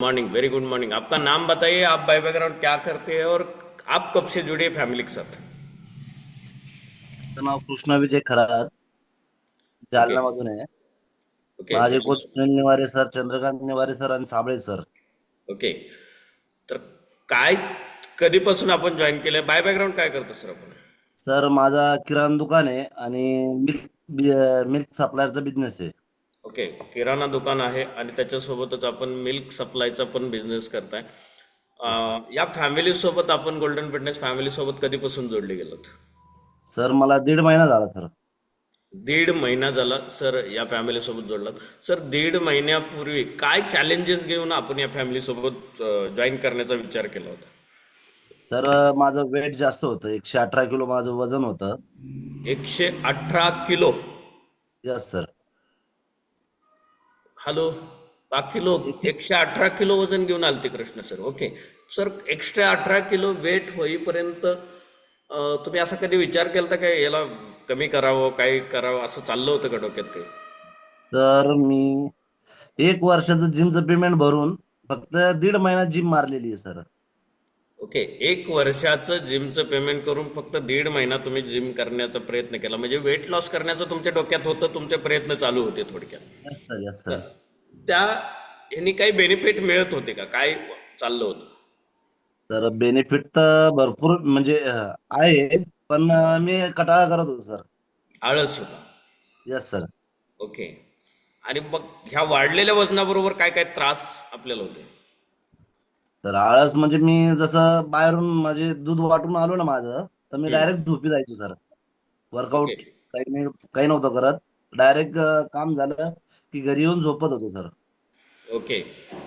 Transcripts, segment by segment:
Morning very good morning आपका नाम बताइए आप बाय बैकग्राउंड क्या करते हैं और आप कब से जुड़े फैमिली के साथ? नाव कृष्णा विजय खरात जालन्यामधून आहे ओके माझे coach Sunil Niware sir Chandrakant Niware sir आणि साबळे सर। ओके तर काय कधीपासून आपण जॉईन केलं बाय बॅकग्राऊंड काय करतो सर आपण? सर माझा किराणा दुकान आहे आणि मिल्क मिल्क सप्लायरचा बिझनेस आहे. ओके किराणा दुकान आहे आणि त्याच्यासोबतच आपण मिल्क सप्लायचा पण बिझनेस करताय. अं, या फॅमिलीसोबत आपण गोल्डन फिटनेस फॅमिलीसोबत कधीपासून जोडले गेलोत? सर मला दीड महिना झाला सर. दीड महिना झाला सर या फॅमिलीसोबत जोडलात. सर दीड महिन्यापूर्वी काय चॅलेंजेस घेऊन आपण या फॅमिलीसोबत जॉईन करण्याचा विचार केला होता? सर माझं वेट जास्त होतं. एकशे अठरा किलो माझं वजन होतं. एकशे अठरा किलो? यस सर हॅलो बाकी लोक एकशे अठरा किलो वजन घेऊन आलते कृष्ण सर. ओके. सर एकशे अठरा किलो वेट होईपर्यंत तुम्ही असा कधी विचार केला का याला कमी करावं काही करावं असं चाललं होतं का डोक्यात काही? तर मी एक वर्षाचं जिमचं पेमेंट भरून फक्त दीड महिना जिम मारलेली आहे सर. ओके एक वर्षाचं जिमचं पेमेंट करून फक्त दीड महिना तुम्ही जिम करण्याचा प्रयत्न केला. म्हणजे वेट लॉस करण्याचं तुमच्या डोक्यात होतं तुमचे प्रयत्न चालू होते थोडक्यात. यस सर यस सर त्या ह्यांनी काही बेनिफिट मिळत होते का? काय चाललं होतं? तर बेनिफिट तर भरपूर म्हणजे अं, आहे पण अं, मी कटाळा करत होतो सर आळस होता. यस सर ओके आणि मग ह्या वाढलेल्या वजनाबरोबर काय काय त्रास आपल्याला होते? तर आळस म्हणजे मी जसं बाहेरून म्हणजे दूध वाटून आलो ना माझं तर मी डायरेक्ट झोपी जायचो सर वर्कआउट. काही नाही काही नव्हतं करत. डायरेक्ट काम झालं की घरी येऊन झोपत होतो सर ओके.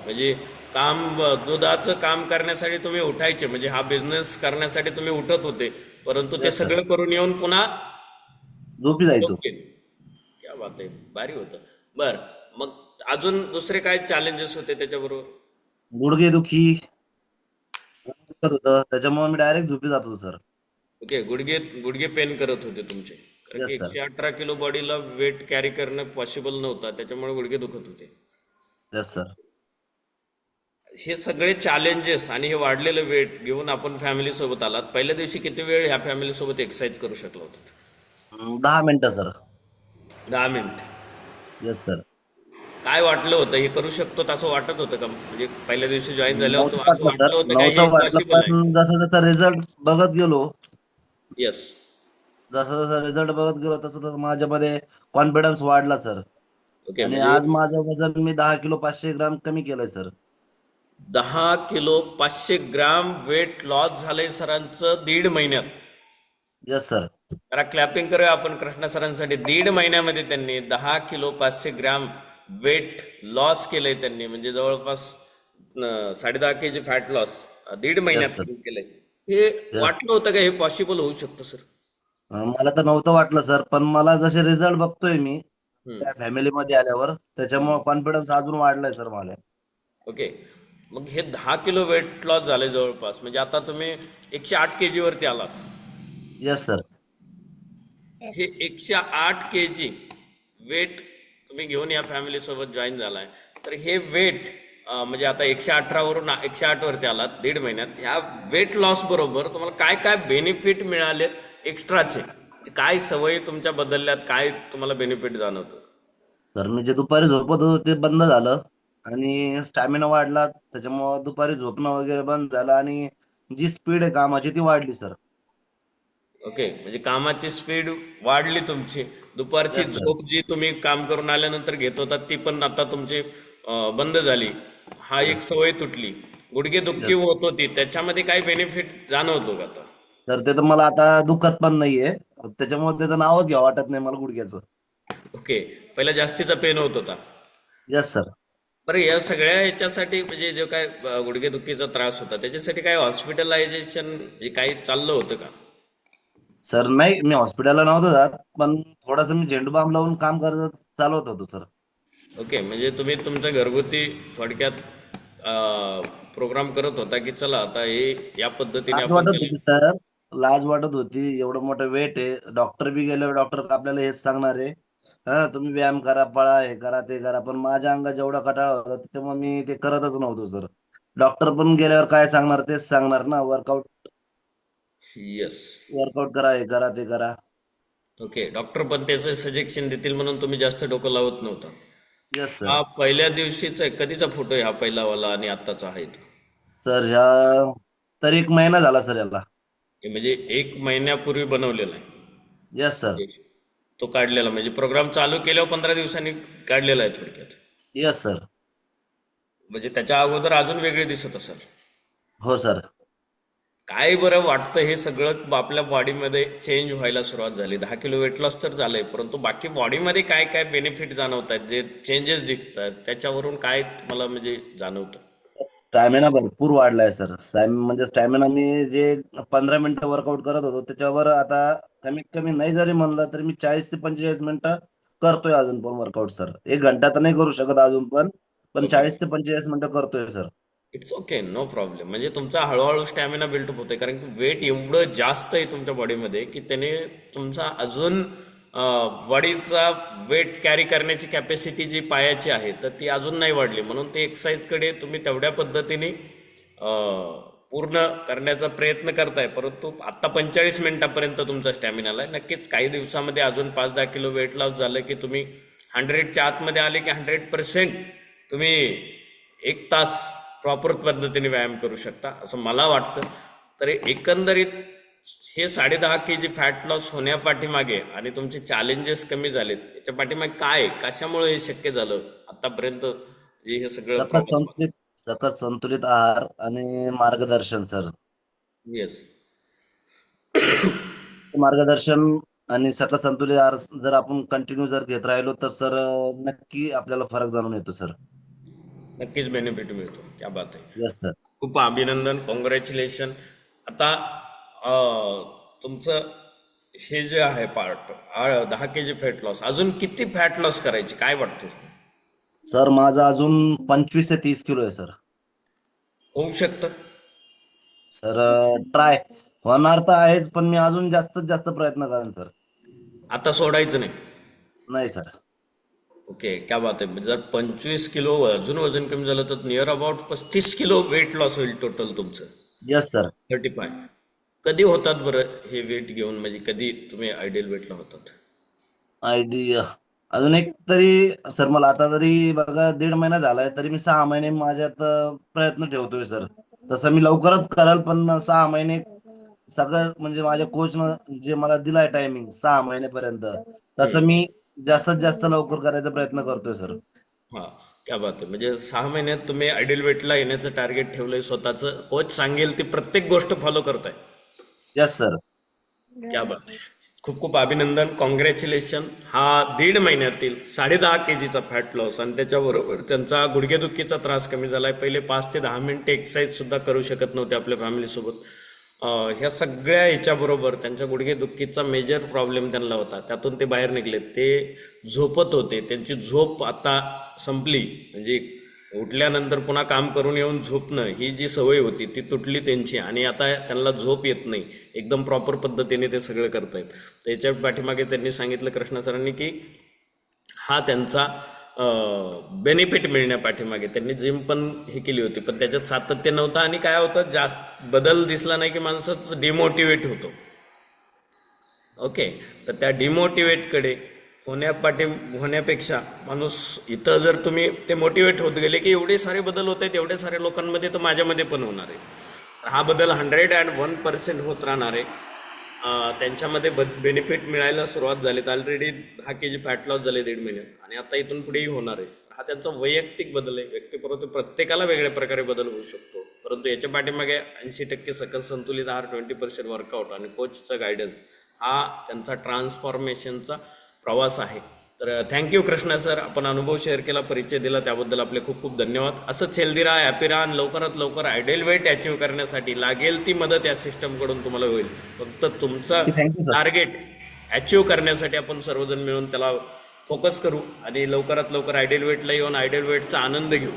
म्हणजे काम दुधाचं काम करण्यासाठी तुम्ही उठायचे म्हणजे हा बिझनेस करण्यासाठी तुम्ही उठत होते परंतु ते. सगळं करून येऊन पुन्हा झोपी जायचो. क्या बात आहे. भारी होतं. बर. मग अजून दुसरे काय चॅलेंजेस होते त्याच्याबरोबर? गुडघे दुखी होतं त्याच्यामुळे मी डायरेक्ट झोपी जात होतो सर ओके गुडघे गुडघे पेन करत होते तुमचे. कारण की Yes, sir. एकशे अठरा किलो बॉडीला वेट कॅरी करणं पॉसिबल नव्हतं. त्याच्यामुळे गुडघे दुखत होते. यस सर हे सगळे चॅलेंजेस आणि हे वाढलेलं वेट घेऊन आपण फॅमिली सोबत आलात. पहिल्या दिवशी किती वेळ ह्या फॅमिली सोबत एक्सरसाइज करू शकला होता? दहा मिनिटं सर दहा मिनिट. येस सर काय वाटलं होतं? हे करू शकतो असं वाटत होतं का? म्हणजे पहिल्या दिवशी जॉईन झाल्यावर नव्हतं असं वाटलं वाटलं. सर होतं का? हे नव्हतं वाटलं पॉसिबल आहे. पण जसं जसं रिझल्ट बघत गेलो येस जसं जसं रिझल्ट बघत गेलो तसं तसं माझ्यामध्ये कॉन्फिडन्स वाढला सर ओके आणि म्हणजे आज माझं वजन मी दहा किलो पाचशे ग्राम कमी केलंय सर दहा किलो पाचशे ग्राम वेट लॉस झालंय सरांचं दीड महिन्यात. येस सर जरा क्लॅपिंग करूया आपण कृष्णा सरांसाठी. दीड महिन्यामध्ये त्यांनी दहा किलो पाचशे ग्राम वेट लॉस केलंय त्यांनी. म्हणजे जवळपास साडे दहा के जी फॅट लॉस दीड महिन्यात. केलंय. हे वाटलं होतं का हे पॉसिबल होऊ शकतं सर मला तर नव्हतं वाटलं सर पण मला जसे रिझल्ट बघतोय मी. त्या फॅमिलीमध्ये आल्यावर त्याच्यामुळे कॉन्फिडन्स अजून वाढलाय सर मला. ओके मग हे दहा किलो वेट लॉस झाले जवळपास. म्हणजे आता तुम्ही एकशे आठ के वरती आलात. येस सर हे एकशे आठ के जी वेट तुम्ही घेऊन या फॅमिली सोबत जॉईन झालाय. तर हे वेट म्हणजे आता एकशे अठरावरून एकशे आठ वरती आलात दीड महिन्यात. ह्या वेट लॉस बरोबर तुम्हाला काय काय बेनिफिट मिळालेत एक्स्ट्राचे काय सवयी तुमच्या बदलल्यात काय तुम्हाला बेनिफिट जाणवतं? तर मी जे दुपारी झोपत होतो ते बंद झालं आणि स्टॅमिना वाढला त्याच्यामुळे दुपारी झोपणं वगैरे बंद झालं आणि जी स्पीड आहे कामाची ती वाढली सर ओके म्हणजे कामाची स्पीड वाढली तुमची. दुपारची. झोप जी तुम्ही काम करून आल्यानंतर घेत होता ती पण आता तुमची बंद झाली. हा एक सवय तुटली. गुडघे दुखी होत होती. त्याच्यामध्ये काय बेनिफिट जाणवतो का आता? तर ते तर मला आता दुखत पण नाहीये. त्याच्यामुळे त्याचं नावच घ्यावं वाटत नाही मला गुडघ्याचं. ओके. पहिला जास्तीचा पेन होत होता. येस सर बरं या सगळ्या ह्याच्यासाठी म्हणजे जो काय गुडघेदुखीचा त्रास होता त्याच्यासाठी काय हॉस्पिटलायझेशन काही चाललं होतं का? सर नाही मी हॉस्पिटलला नव्हतो जात पण थोडंसं मी झेंडू बाम लावून काम करत चालवत होतो सर. ओके म्हणजे तुम्ही तुमच्या घरगुती थोडक्यात प्रोग्राम करत होता की चला आता हे या पद्धतीने लाज आपण वाटत केलं. होती सर. लाज वाटत होती एवढं मोठं वेट आहे. डॉक्टर बी गेले डॉक्टर आपल्याला हेच सांगणार आहे. हा तुम्ही व्यायाम करा पळा हे करा ते करा पण माझ्या अंगात जेवढा कटाळा होता त्याच्यामुळे मी ते करतच नव्हतो सर. डॉक्टर पण गेल्यावर काय सांगणार तेच सांगणार ना वर्कआउट येस वर्कआउट करा हे करा ते करा. ओके डॉक्टर पण त्याचं सजेशन देतील म्हणून तुम्ही जास्त डोकं लावत नव्हता. येस सर हा पहिल्या दिवशीचा आहे. कधीचा फोटो आहे हा पहिलावाला आणि आत्ताचा आहे तो? सर ह्या तर एक महिना झाला सर याला. हे म्हणजे एक महिन्यापूर्वी बनवलेला आहे. येस सर तो काढलेला म्हणजे प्रोग्राम चालू केल्यावर पंधरा दिवसांनी काढलेला आहे थोडक्यात. येस सर म्हणजे त्याच्या अगोदर अजून वेगळे दिसत असेल. हो सर काय बरं वाटतं हे सगळं आपल्या बॉडीमध्ये चेंज व्हायला सुरुवात झाली? दहा किलो वेट लॉस तर झालंय परंतु बाकी बॉडीमध्ये काय काय बेनिफिट जाणवत आहेत जे चेंजेस दिसतात त्याच्यावरून काय मला म्हणजे जाणवतं? स्टॅमिना भरपूर वाढलाय सर म्हणजे स्टॅमिना मी जे पंधरा मिनिटं वर्कआउट करत होतो त्याच्यावर आता कमीत कमी नाही जरी म्हणलं तरी मी चाळीस ते पंचेचाळीस मिनिटं करतोय अजून पण वर्कआउट सर एक घंटा तर नाही करू शकत अजून पण पण चाळीस ते पंचेचाळीस मिनिटं करतोय sir it's okay no problem म्हणजे तुमचा हळूहळू स्टॅमिना बिल्डअप होतोय. कारण की वेट एवढं जास्त आहे तुमच्या बॉडीमध्ये की त्याने तुमचा अजून बॉडीचा वेट कॅरी करण्याची कॅपॅसिटी जी पायाची आहे तर ती अजून नाही वाढली. म्हणून ते एक्सरसाइजकडे तुम्ही तेवढ्या पद्धतीने पूर्ण करण्याचा प्रयत्न करताय. परंतु आत्ता पंचेचाळीस मिनिटापर्यंत तुमचा स्टॅमिनाला आहे. नक्कीच काही दिवसामध्ये अजून पाच दहा किलो वेट लॉस झालं की तुम्ही हंड्रेडच्या आतमध्ये आले की हंड्रेड पर्सेंट तुम्ही एक तास प्रॉपर पद्धतीने व्यायाम करू शकता असं मला वाटतं. तर एकंदरीत हे साडे दहा के जी फॅट लॉस होण्यापाठीमागे आणि तुमचे चॅलेंजेस कमी झालेत याच्या पाठीमागे काय? कशामुळे हे शक्य झालं आतापर्यंत? हे सगळं संतुलित सकस संतुलित आहार आणि मार्गदर्शन सर. येस मार्गदर्शन आणि सकस संतुलित आहार जर आपण कंटिन्यू जर घेत राहिलो तर सर नक्की आपल्याला फरक जाणून येतो सर. नक्कीच बेनिफिट मिळतो. क्या बात आहे येस सर खूप अभिनंदन. कॉंग्रॅच्युलेशन आता तुमचं हे जे आहे पार्ट दहा के जी फॅट लॉस अजून किती फॅट लॉस करायची? काय वाटतं सर माझं अजून पंचवीस ते तीस किलो आहे सर होऊ शकतं? सर ट्राय होणार तर आहेच पण मी अजून जास्तीत जास्त प्रयत्न करेन सर आता सोडायचं नाही? नाही सर ओके क्या बात आहे. जर पंचवीस किलो अजून वजन कमी झालं तर नियर अबाउट पस्तीस किलो वेट लॉस होईल टोटल तुमचं. येस सर थर्टी फाय कधी होतात बरं हे वेट घेऊन? म्हणजे कधी तुम्ही आयडियल वेटला होतात? आयडी अजून एक तरी सर मला आता तरी बघा दीड महिना झालाय तरी मी सहा महिने माझ्यात प्रयत्न ठेवतोय सर तसं मी लवकरच कराल पण सहा महिने सगळं म्हणजे माझ्या कोचनं जे मला दिलाय टायमिंग सहा महिनेपर्यंत तसं मी जास्तीत जास्त लवकर करायचा प्रयत्न करतोय सर. हां क्या बात आहे म्हणजे सहा महिन्यात तुम्ही आयडियल वेटला येण्याचं टार्गेट ठेवलंय स्वतःचं. कोच सांगेल ती प्रत्येक गोष्ट फॉलो करताय. येस सर क्या बात आहे खूप खूप अभिनंदन. कॉंग्रॅच्युलेशन हा दीड महिन्यातील साडे दहा के जीचा फॅट लॉस आणि त्याच्याबरोबर त्यांचा गुडघेदुखीचा त्रास कमी झाला आहे पहिले पाच ते दहा मिनिटे एक्सरसाइज सुद्धा करू शकत नव्हते आपल्या फॅमिलीसोबत ह्या सगळ्या ह्याच्याबरोबर त्यांच्या गुडघेदुखीचा मेजर प्रॉब्लेम त्यांना होता. त्यातून ते बाहेर निघले. ते झोपत होते. त्यांची झोप आता संपली. म्हणजे उठल्यानंतर पुन्हा काम करून येऊन झोपणं ही जी सवय होती ती तुटली त्यांची आणि आता त्यांना झोप येत नाही. एकदम प्रॉपर पद्धतीने ते सगळं करतायत. त्याच्या पाठीमागे त्यांनी सांगितलं कृष्णा सरांनी की हा त्यांचा बेनिफिट मिळण्या पाठीमागे त्यांनी जिम पण हे केली होती पण त्याच्यात सातत्य नव्हतं आणि काय होतं जास्त बदल दिसला नाही की माणसं डिमोटिवेट होतो. ओके तर त्या डिमोटिवेटकडे होण्यापाठी होण्यापेक्षा माणूस इथं जर तुम्ही ते मोटिवेट होत गेले की एवढे सारे बदल होत आहेत एवढे सारे लोकांमध्ये तर माझ्यामध्ये पण होणार आहे. हा बदल हंड्रेड अँड वन पर्सेंट होत राहणार आहे. त्यांच्यामध्ये ब बेनिफिट मिळायला सुरुवात झाली. तर ऑलरेडी दहा के जी फॅट लॉस झाले दीड महिन्यात. आणि आता इथून पुढेही होणार आहे. हा त्यांचा वैयक्तिक बदल आहे. व्यक्तीपर्यंत प्रत्येकाला वेगळ्या प्रकारे बदल होऊ शकतो. परंतु याच्या पाठीमागे ऐंशी टक्के सकस संतुलित आहार ट्वेंटी पर्सेंट वर्कआउट आणि कोचचा गायडन्स हा त्यांचा ट्रान्सफॉर्मेशनचा प्रवास आहे. तर थँक्यू कृष्णा सर आपण अनुभव शेअर केला परिचय दिला. त्याबद्दल आपले खूप खूप धन्यवाद. असंच हेल्दी राहा हॅपी राहा आणि लवकरात लवकर आयडियल वेट अचीव्ह करण्यासाठी लागेल ती मदत या सिस्टमकडून तुम्हाला होईल. फक्त तुमचं टार्गेट अचीव्ह करण्यासाठी आपण सर्वजण मिळून त्याला फोकस करू आणि लवकरात लवकर आयडियल वेटला येऊन आयडियल वेटचा आनंद घेऊ.